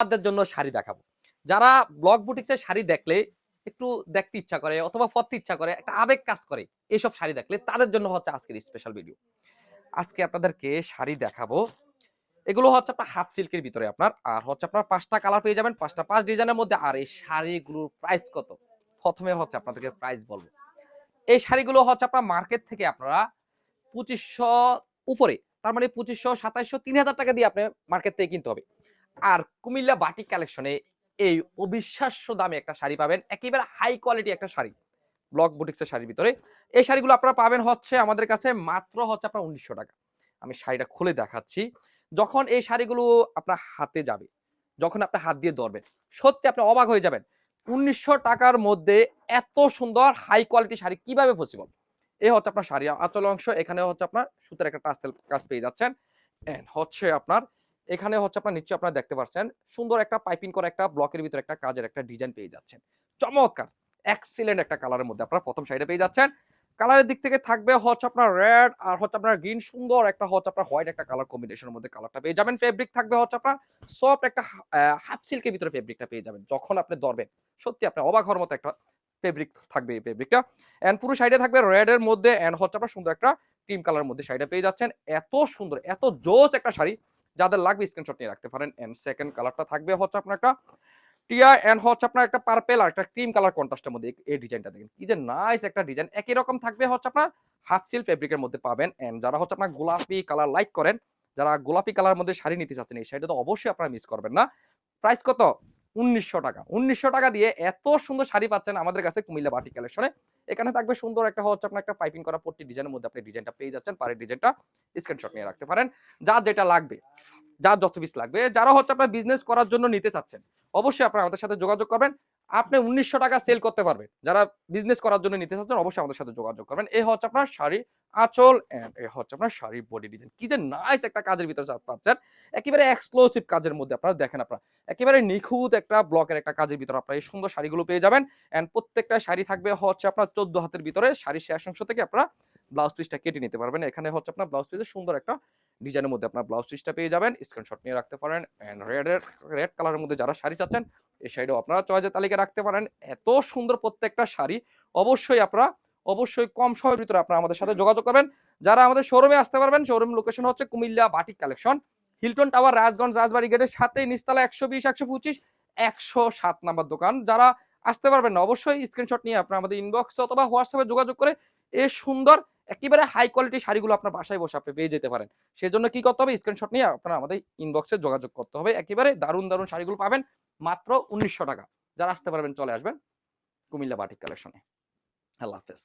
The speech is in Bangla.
তাদের জন্য শাড়ি দেখাবো। যারা ব্লক বুটিক্সের শাড়ি দেখলে একটু দেখতে ইচ্ছা করে অথবা পড়তে ইচ্ছা করে, একটা আবেগ কাজ করে এইসব শাড়ি দেখলে তাদের জন্য হচ্ছে আজকের স্পেশাল ভিডিও আজকে আপনাদেরকে শাড়ি দেখাবো। এগুলো হচ্ছে আপনার হাফ সিল্কের ভিতরে আপনার, আর হচ্ছে আপনার পাঁচটা কালার পেয়ে যাবেন, পাঁচটা পাঁচ ডিজাইনের মধ্যে, আর এই শাড়িগুলোর প্রাইস কত? প্রথমে হচ্ছে আপনাদেরকে প্রাইস বলব। এই শাড়িগুলো হচ্ছে আপনার মার্কেট থেকে আপনারা পঁচিশশো উপরে, তার মানে পঁচিশশো, সাতাইশশো, তিন হাজার টাকা দিয়ে আপনি মার্কেট থেকে কিনতে হবে। আর কুমিল্লা বাটিক কালেকশনে এই অবিশ্বাস্য দামে একটা শাড়ি পাবেন, একেবারে হাই কোয়ালিটি একটা শাড়ি। ব্লক বুটিক্সের শাড়ির ভিতরে। এই শাড়িগুলো আপনারা পাবেন হচ্ছে আমাদের কাছে মাত্র হচ্ছে আপনার উনিশশো টাকা। আমি শাড়িটা খুলে দেখাচ্ছি। যখন এই শাড়িগুলো আপনার হাতে যাবে, যখন আপনি হাত দিয়ে ধরবেন, সত্যি আপনি অবাক হয়ে যাবেন, উনিশশো টাকার মধ্যে এত সুন্দর হাই কোয়ালিটি শাড়ি কীভাবে পসিবল এই হচ্ছে আপনার শাড়ি আচল অংশ, এখানে হচ্ছে আপনার সুতার একটা কাজ পেয়ে যাচ্ছেন। হচ্ছে আপনার এখানে হচ্ছে আপনার নিশ্চয়ই আপনারা দেখতে পাচ্ছেন সুন্দর একটা পাইপিং করা একটা ব্লকের ভিতরে একটা কাজের একটা ডিজাইন পেয়ে যাচ্ছেন। চমৎকার! এক্সিলেন্ট একটা কালারের মধ্যে আপনারা প্রথম শাড়িটা পেয়ে যাচ্ছেন। কালারের দিক থেকে থাকবে হচ্ছে আপনার রেড আর হচ্ছে আপনার গ্রিন সুন্দর একটা হচ্ছে আপনার হোয়াইট একটা কালার কম্বিনেশনের মধ্যে কালারটা পেয়ে যাবেন। ফেব্রিক থাকবে হচ্ছে আপনার সফট একটা হাফ সিল্কের ভিতরে ফেব্রিকটা পেয়ে যাবেন, যখন আপনি ধরবেন। সত্যি আপনার অবাক হওয়ার মতো একটা ফেব্রিক থাকবে এই ফেব্রিকটা এন্ড পুরো সাইডে থাকবে রেড এর মধ্যে এন্ড হচ্ছে আপনার সুন্দর একটা ক্রিম কালার মধ্যে শাড়িটা পেয়ে যাচ্ছেন। এত সুন্দর, এত জোস একটা শাড়ি। যাদের লাগবে স্ক্রিনশট নিয়ে রাখতে পারেন। এন্ড সেকেন্ড কালারটা থাকবে হচ্ছে আপনার একটা টিয়া এন্ড হচ্ছে আপনার একটা পার্পেল আর একটা ক্রিম কালার কন্ট্রাস্টের মধ্যে এই- ডিজাইনটা দেখেন। কি যে নাইস একটা ডিজাইন একই রকম থাকবে হচ্ছে আপনার হাফ সিল ফেব্রিকের মধ্যে পাবেন। এন্ড যারা হচ্ছে আপনার গোলাপি কালার লাইক করেন, যারা গোলাপি কালার মধ্যে শাড়ি নিতে চাচ্ছেন, এই শাড়িটা তো অবশ্যই আপনারা মিস করবেন না। প্রাইস কত? উনিশশো টাকা। উনিশশো টাকা দিয়ে এত সুন্দর শাড়ি পাচ্ছেন আমাদের কাছে কুমিল্লা বাটি কালেকশনে। এখানে থাকবে সুন্দর একটা হচ্ছে আপনার একটা পাইপিং করা পট্টি ডিজাইনের মধ্যে আপনি ডিজাইনটা পেয়ে যাচ্ছেন। পারে ডিজাইনটা স্ক্রিনশট নিয়ে রাখতে পারেন। যা যেটা লাগবে যা যত পিস লাগবে, যারা হচ্ছে আপনার বিজনেস করার জন্য নিতে চাচ্ছেন, অবশ্যই আপনার আমাদের সাথে যোগাযোগ করবেন। আপনি উনিশশো টাকা সেল করতে পারবেন। যারা বিজনেস করার জন্য নিতে চাচ্ছেন, অবশ্যই আমাদের সাথে যোগাযোগ করবেন। এ হচ্ছে আপনার শাড়ি আঁচল এন্ড এই হচ্ছে আপনার শাড়ি বডি ডিজাইন কি যে নাইস একটা কাজের ভিতরে পাচ্ছেন, একেবারে এক্সক্লুসিভ কাজের মধ্যে আপনারা দেখেন আপনারা, একেবারে নিখুঁত একটা ব্লকের একটা কাজের ভিতরে আপনারা এই সুন্দর শাড়িগুলো পেয়ে যাবেন। এন্ড প্রত্যেকটা শাড়ি থাকবে হচ্ছে আপনার চোদ্দ হাতের ভিতরে শাড়ি শেষ অংশ থেকে আপনারা ব্লাউজ পিসটা কেটে নিতে পারবেন। এখানে হচ্ছে আপনার ব্লাউজ পিসের সুন্দর একটা ডিজাইনের মধ্যে আপনার ব্লাউজ পিসটা পেয়ে যাবেন। স্ক্রিনশট নিয়ে রাখতে পারেন। এন্ড রেডের রেড কালারের মধ্যে যারা শাড়ি চাচ্ছেন এই শাড়িও আপনারা চয়েসের তালিকা রাখতে পারেন। এত সুন্দর প্রত্যেকটা শাড়ি। অবশ্যই আপনারা, অবশ্যই কম সময়ের ভিতরে আপনারা আমাদের সাথে যোগাযোগ করবেন। যারা আমাদের শোরুমে আসতে পারবেন শোরুম লোকেশন হচ্ছে Comilla batik collection Hilton tower Rajganj Rajbari গেটের সাথে নিস্তালা একশো বিশ, একশো পঁচিশ, একশো সাত নাম্বার দোকান। যারা আসতে পারবেন অবশ্যই স্ক্রিনশট নিয়ে আপনারা আমাদের ইনবক্স অথবা হোয়াটসঅ্যাপে যোগাযোগ করে এই সুন্দর একেবারে হাই কোয়ালিটি শাড়িগুলো আপনার বাসায় বসে আপনি পেয়ে যেতে পারেন। সেজন্য কি করতে হবে? স্ক্রিনশট নিয়ে আপনারা আমাদের ইনবক্সে যোগাযোগ করতে হবে। একেবারে দারুণ দারুণ শাড়িগুলো পাবেন মাত্র উনিশশো টাকা। যারা আসতে পারবেন চলে আসবেন কুমিল্লা বাটিক কালেকশনে আল্লাহ হাফেজ।